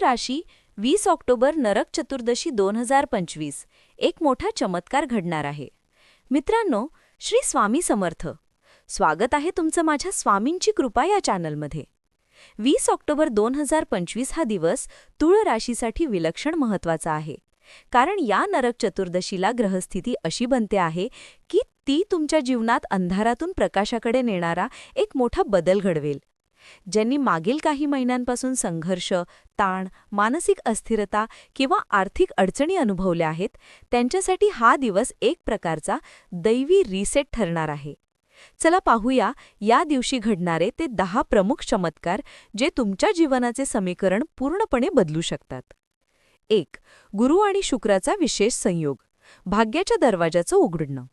राशी वीस ऑक्टोबर नरक चतुर्दशी दोन हजार पंचवीस. एक मोठा चमत्कार घडणार आहे. मित्रांनो श्री स्वामी समर्थ. स्वागत आहे तुमचं माझ्या स्वामींची कृपा या चॅनलमध्ये. वीस ऑक्टोबर दोन हजार पंचवीस हा दिवस तुळ राशीसाठी विलक्षण महत्त्वाचा आहे. कारण या नरक चतुर्दशीला ग्रहस्थिती अशी बनते आहे की ती तुमच्या जीवनात अंधारातून प्रकाशाकडे नेणारा एक मोठा बदल घडवेल. ज्यांनी मागील काही महिन्यांपासून संघर्ष ताण मानसिक अस्थिरता किंवा आर्थिक अडचणी अनुभवल्या आहेत त्यांच्यासाठी हा दिवस एक प्रकारचा दैवी रिसेट ठरणार आहे. चला पाहूया या दिवशी घडणारे ते दहा प्रमुख चमत्कार जे तुमच्या जीवनाचे समीकरण पूर्णपणे बदलू शकतात. एक गुरु आणि शुक्राचा विशेष संयोग. भाग्याच्या दरवाजाचं उघडणं.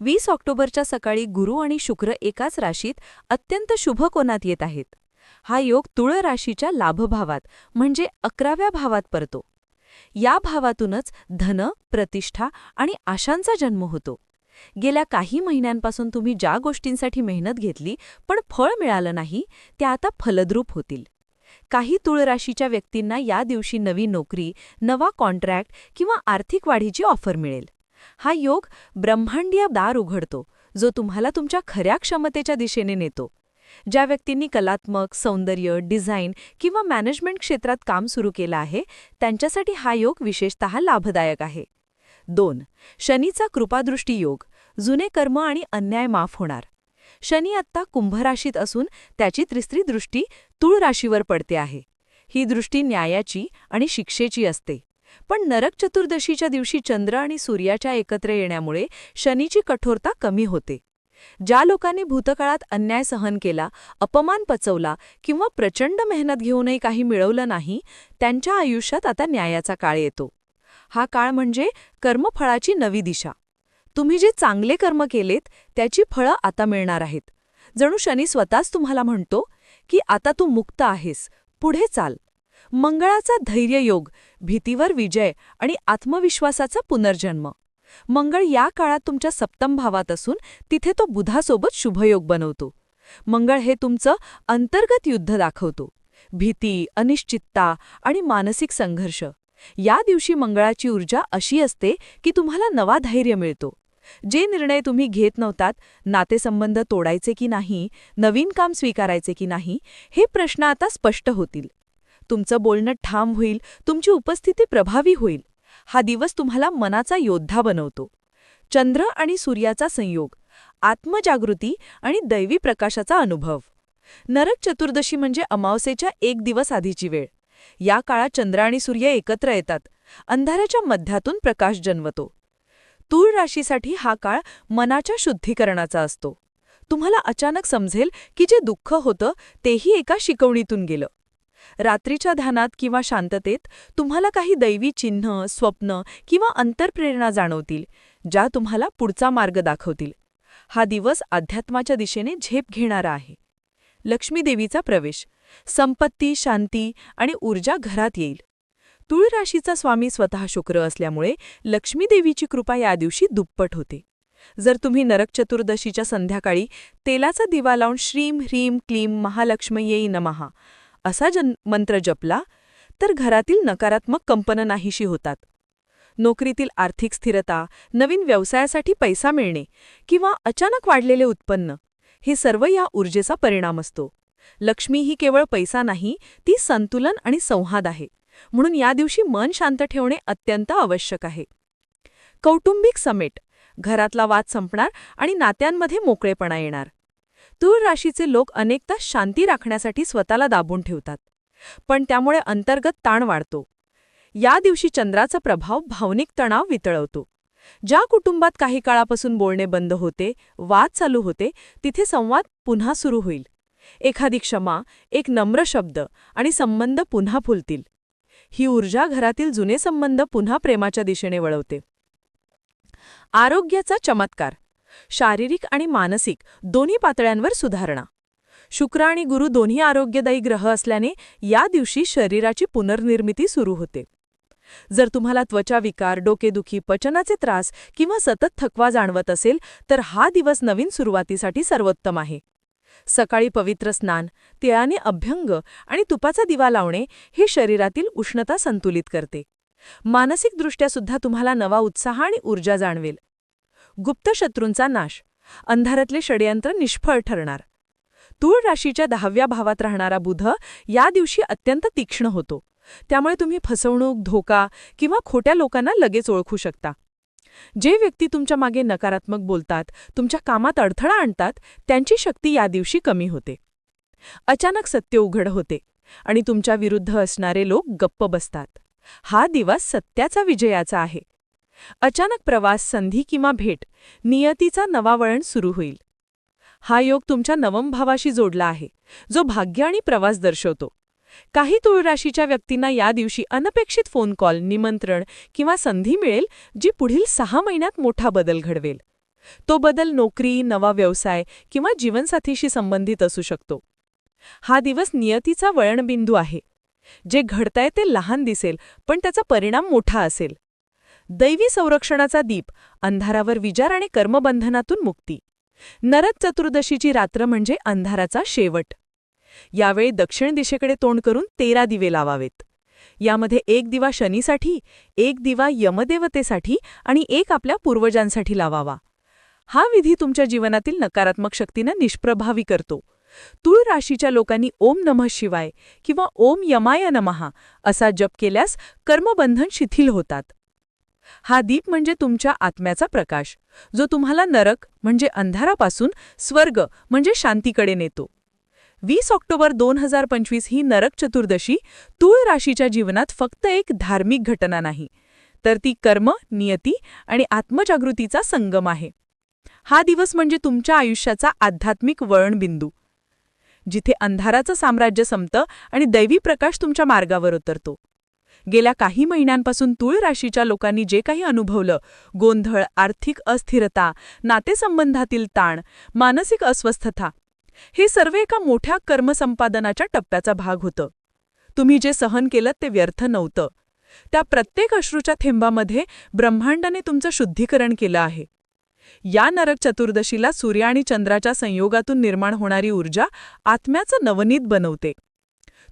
वीस ऑक्टोबरच्या सकाळी गुरु आणि शुक्र एकाच राशीत अत्यंत शुभ कोनात येत आहेत. हा योग तुळ राशीच्या लाभभावात म्हणजे अकराव्या भावात परतो या भावातूनच धन प्रतिष्ठा आणि आशांचा जन्म होतो. गेल्या काही महिन्यांपासून तुम्ही ज्या गोष्टींसाठी मेहनत घेतली पण फळ मिळालं नाही त्या आता फलद्रूप होतील. काही तुळ राशीच्या व्यक्तींना या दिवशी नवी नोकरी नवा कॉन्ट्रॅक्ट किंवा आर्थिक वाढीची ऑफर मिळेल. हा योग ब्रह्मांडीय दार उघडतो जो तुम्हाला तुमच्या खऱ्या क्षमतेच्या दिशेने नेतो. ज्या व्यक्तींनी कलात्मक सौंदर्य डिझाईन किंवा मॅनेजमेंट क्षेत्रात काम सुरू केलं आहे त्यांच्यासाठी हा योग विशेषत लाभदायक आहे. दोन शनीचा कृपादृष्टी योग जुने कर्म आणि अन्याय माफ होणार. शनी आत्ता कुंभराशीत असून त्याची त्रिस्त्री दृष्टी तुळ राशीवर पडते आहे. ही दृष्टी न्यायाची आणि शिक्षेची असते. पण नरक चतुर्दशीच्या दिवशी चंद्र आणि सूर्याच्या एकत्र येण्यामुळे शनीची कठोरता कमी होते. ज्या लोकांनी भूतकाळात अन्याय सहन केला अपमान पचवला किंवा प्रचंड मेहनत घेऊनही काही मिळवलं नाही त्यांच्या आयुष्यात आता न्यायाचा काळ येतो. हा काळ म्हणजे कर्मफळाची नवी दिशा. तुम्ही जे चांगले कर्म केलेत त्याची फळं आता मिळणार आहेत. जणू शनी स्वतःच तुम्हाला म्हणतो की आता तू मुक्त आहेस पुढे चाल. मंगळाचा धैर्ययोग भीतीवर विजय आणि आत्मविश्वासाचा पुनर्जन्म. मंगळ या काळात तुमच्या सप्तम भावात असून तिथे तो बुधासोबत शुभयोग बनवतो. मंगळ हे तुमचं अंतर्गत युद्ध दाखवतो. भीती अनिश्चितता आणि मानसिक संघर्ष. या दिवशी मंगळाची ऊर्जा अशी असते की तुम्हाला नवा धैर्य मिळतो. जे निर्णय तुम्ही घेत नव्हतात नातेसंबंध तोडायचे की नाही नवीन काम स्वीकारायचे की नाही हे प्रश्न आता स्पष्ट होतील. तुमचं बोलणं ठाम होईल तुमची उपस्थिती प्रभावी होईल. हा दिवस तुम्हाला मनाचा योद्धा बनवतो. चंद्र आणि सूर्याचा संयोग आत्मजागृती आणि दैवी प्रकाशाचा अनुभव. नरक चतुर्दशी म्हणजे अमावसेच्या एक दिवस आधीची वेळ. या काळात चंद्र आणि सूर्य एकत्र येतात. अंधाराच्या मध्यातून प्रकाश जन्मतो. तूळ राशीसाठी हा काळ मनाच्या शुद्धीकरणाचा असतो. तुम्हाला अचानक समजेल की जे दुःख होतं तेही एका शिकवणीतून गेलं. रात्रीच्या ध्यानात किंवा शांततेत तुम्हाला काही दैवी चिन्ह स्वप्न किंवा अंतरप्रेरणा जाणवतील ज्या तुम्हाला पुढचा मार्ग दाखवतील. हा दिवस अध्यात्माच्या दिशेने झेप घेणारा आहे. लक्ष्मीदेवीचा प्रवेश. संपत्ती शांती आणि ऊर्जा घरात येईल. तुळ राशीचा स्वामी स्वतः शुक्र असल्यामुळे लक्ष्मीदेवीची कृपा या दिवशी दुप्पट होते. जर तुम्ही नरक चतुर्दशीच्या संध्याकाळी तेलाचा दिवा लावून श्रीम ह्रीम क्लीम महालक्ष्मयेई नमहा. असा जन मंत्र जपला तर घरातील नकारात्मक कंपनं नाहीशी होतात. नोकरीतील आर्थिक स्थिरता नवीन व्यवसायासाठी पैसा मिळणे किंवा अचानक वाढलेले उत्पन्न हे सर्व या ऊर्जेचा परिणाम असतो. लक्ष्मी ही केवळ पैसा नाही ती संतुलन आणि संवाद आहे. म्हणून या दिवशी मन शांत ठेवणे अत्यंत आवश्यक आहे. कौटुंबिक समेट घरातला वाद संपणार आणि नात्यांमध्ये मोकळेपणा येणार. चतुर राशीचे लोक अनेकदा शांती राखण्यासाठी स्वतःला दाबून ठेवतात. पण त्यामुळे अंतर्गत ताण वाढतो. या दिवशी चंद्राचा प्रभाव भावनिक तणाव वितळवतो. ज्या कुटुंबात काही काळापासून बोलणे बंद होते वाद चालू होते तिथे संवाद पुन्हा सुरू होईल. एखादी क्षमा एक नम्र शब्द आणि संबंध पुन्हा फुलतील. ही ऊर्जा घरातील जुने संबंध पुन्हा प्रेमाच्या दिशेने वळवते. आरोग्याचा चमत्कार. शारीरिक आणि मानसिक दोन्ही पातळ्यांवर सुधारणा. शुक्र आणि गुरु दोन्ही आरोग्यदायी ग्रह असल्याने या दिवशी शरीराची पुनर्निर्मिती सुरू होते. जर तुम्हाला त्वचा विकार डोकेदुखी पचनाचे त्रास किंवा सतत थकवा जाणवत असेल तर हा दिवस नवीन सुरुवातीसाठी सर्वोत्तम आहे. सकाळी पवित्र स्नान तिळाने अभ्यंग आणि तुपाचा दिवा लावणे हे शरीरातील उष्णता संतुलित करते. मानसिकदृष्ट्या सुद्धा तुम्हाला नवा उत्साह आणि ऊर्जा जाणवेल. गुप्त शत्रूंचा नाश. अंधारातले षडयंत्र निष्फळ ठरणार. तूळ राशीच्या दहाव्या भावात राहणारा बुध या दिवशी अत्यंत तीक्ष्ण होतो. त्यामुळे तुम्ही फसवणूक धोका किंवा खोट्या लोकांना लगेच ओळखू शकता. जे व्यक्ती तुमच्या मागे नकारात्मक बोलतात तुमच्या कामात अडथळा आणतात त्यांची शक्ती या दिवशी कमी होते. अचानक सत्य उघड होते आणि तुमच्या विरुद्ध असणारे लोक गप्प बसतात. हा दिवस सत्याचा विजयाचा आहे. अचानक प्रवास संधी किंवा भेट नियतीचा नवा वळण सुरू होईल. हा योग तुमच्या नवम भावाशी जोडला आहे जो भाग्य आणि प्रवास दर्शवतो. काही तुळ राशीच्या व्यक्तींना या दिवशी अनपेक्षित फोन कॉल निमंत्रण किंवा संधी मिळेल जी पुढील सहा महिन्यात मोठा बदल घडवेल. तो बदल नोकरी नवा व्यवसाय किंवा जीवनसाथीशी संबंधित असू शकतो. हा दिवस नियतीचा वळणबिंदू आहे. जे घडताय ते लहान दिसेल पण त्याचा परिणाम मोठा असेल. दैवी संरक्षणाचा दीप अंधारावर विचार आणि कर्मबंधनातून मुक्ती. नरक चतुर्दशीची रात्र म्हणजे अंधाराचा शेवट. यावेळी दक्षिण दिशेकडे तोंड करून तेरा दिवे लावावेत. यामध्ये एक दिवा शनीसाठी एक दिवा यमदेवतेसाठी आणि एक आपल्या पूर्वजांसाठी लावावा. हा विधी तुमच्या जीवनातील नकारात्मक शक्तीनं निष्प्रभावी करतो. तुळ राशीच्या लोकांनी ओम नमः शिवाय किंवा ओम यमाय नमहा असा जप केल्यास कर्मबंधन शिथिल होतात. हा दीप म्हणजे तुमच्या आत्म्याचा प्रकाश. जो तुम्हाला नरक म्हणजे अंधारापासून स्वर्ग म्हणजे शांतीकडे नेतो. वीस ऑक्टोबर दोन हजार पंचवीस ही नरक चतुर्दशी तूळ राशीच्या जीवनात फक्त एक धार्मिक घटना नाही तर ती कर्म नियती आणि आत्मजागृतीचा संगम आहे. हा दिवस म्हणजे तुमच्या आयुष्याचा आध्यात्मिक वळणबिंदू. जिथे अंधाराचं साम्राज्य संपतं आणि दैवी प्रकाश तुमच्या मार्गावर उतरतो. गेल्या काही महिन्यांपासून तुळ राशीच्या लोकांनी जे काही अनुभवलं गोंधळ आर्थिक अस्थिरता नातेसंबंधातील ताण मानसिक अस्वस्थता हे सर्व एका मोठ्या कर्मसंपादनाच्या टप्प्याचा भाग होतं. तुम्ही जे सहन केलं ते व्यर्थ नव्हतं. त्या प्रत्येक अश्रूच्या थेंबामध्ये ब्रह्मांडाने तुमचं शुद्धीकरण केलं आहे. या नरक चतुर्दशीला सूर्य आणि चंद्राच्या संयोगातून निर्माण होणारी ऊर्जा आत्म्याचं नवनीत बनवते.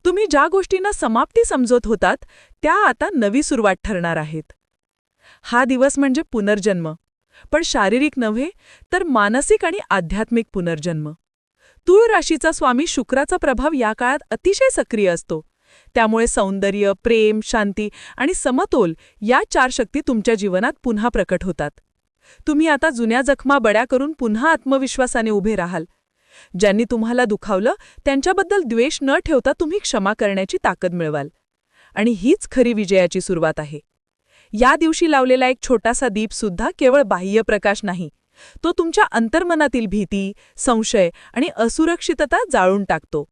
तुम्ही ज्या गोष्टींना समाप्ती समजत होतात त्या आता नवी सुरुवात ठरणार आहेत. हा दिवस म्हणजे पुनर्जन्म. पण शारीरिक नव्हे तर मानसिक आणि आध्यात्मिक पुनर्जन्म. तूळ राशीचा स्वामी शुक्राचा प्रभाव या काळात अतिशय सक्रिय असतो. त्यामुळे सौंदर्य प्रेम शांती आणि समतोल या चार शक्ती तुमच्या जीवनात पुन्हा प्रकट होतात. तुम्ही आता जुन्या जखमा बड्या करून पुन्हा आत्मविश्वासाने उभे राहाल. ज्यांनी तुम्हाला दुखावलं त्यांच्याबद्दल द्वेष न ठेवता तुम्ही क्षमा करण्याची ताकद मिळवाल. आणि हीच खरी विजयाची सुरुवात आहे. या दिवशी लावलेला एक छोटासा दीप सुद्धा केवळ बाह्य प्रकाश नाही तो तुमच्या अंतर्मनातील भीती संशय आणि असुरक्षितता जाळून टाकतो.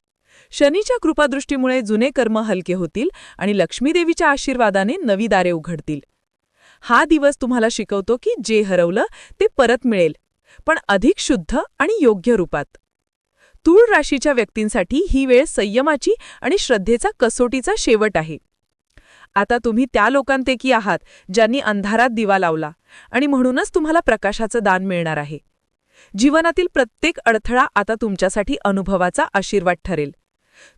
शनीच्या कृपादृष्टीमुळे जुने कर्म हलके होतील आणि लक्ष्मीदेवीच्या आशीर्वादाने नवी दारे उघडतील. हा दिवस तुम्हाला शिकवतो की जे हरवलं ते परत मिळेल पण अधिक शुद्ध आणि योग्य रूपात. तूळ राशीच्या व्यक्तींसाठी ही वेळ संयमाची आणि श्रद्धेचा कसोटीचा शेवट आहे. आता तुम्ही त्या लोकांपैकी आहात ज्यांनी अंधारात दिवा लावला आणि म्हणूनच तुम्हाला प्रकाशाचं दान मिळणार आहे. जीवनातील प्रत्येक अडथळा आता तुमच्यासाठी अनुभवाचा आशीर्वाद ठरेल.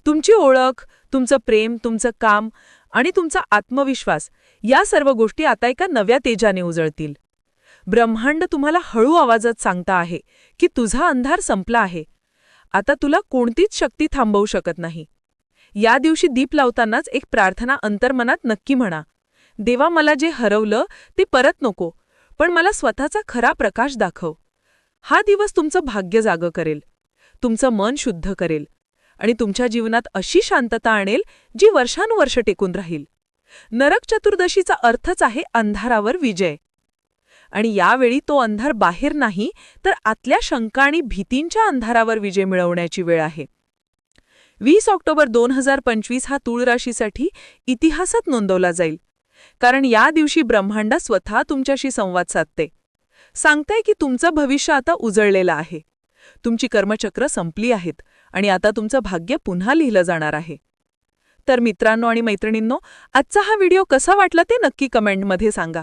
तुमची ओळख तुमचं प्रेम तुमचं काम आणि तुमचा आत्मविश्वास या सर्व गोष्टी आता एका नव्या तेजाने उजळतील. ब्रह्मांड तुम्हाला हळू आवाजात सांगता आहे की तुझा अंधार संपला आहे. आता तुला कोणतीच शक्ती थांबवू शकत नाही. या दिवशी दीप लावतानाच एक प्रार्थना अंतर्मनात नक्की म्हणा. देवा मला जे हरवलं ते परत नको पण मला स्वतःचा खरा प्रकाश दाखव. हा दिवस तुमचं भाग्य जागं करेल. तुमचं मन शुद्ध करेल. आणि तुमच्या जीवनात अशी शांतता आणेल जी वर्षानुवर्ष टेकून राहील. नरक चतुर्दशीचा अर्थच आहे अंधारावर विजय. आणि यावेळी तो अंधार बाहेर नाही तर आतल्या शंका आणि भीतींच्या अंधारावर विजय मिळवण्याची वेळ आहे. वीस ऑक्टोबर दोन हजार पंचवीस हा तूळ राशीसाठी इतिहासात नोंदवला जाईल. कारण या दिवशी ब्रह्मांडा स्वतः तुमच्याशी संवाद साधते. सांगताय की तुमचं भविष्य आता उजळलेलं आहे. तुमची कर्मचक्र संपली आहेत आणि आता तुमचं भाग्य पुन्हा लिहिलं जाणार आहे. तर मित्रांनो आणि मैत्रिणींनो आजचा हा व्हिडिओ कसा वाटला ते नक्की कमेंटमध्ये सांगा.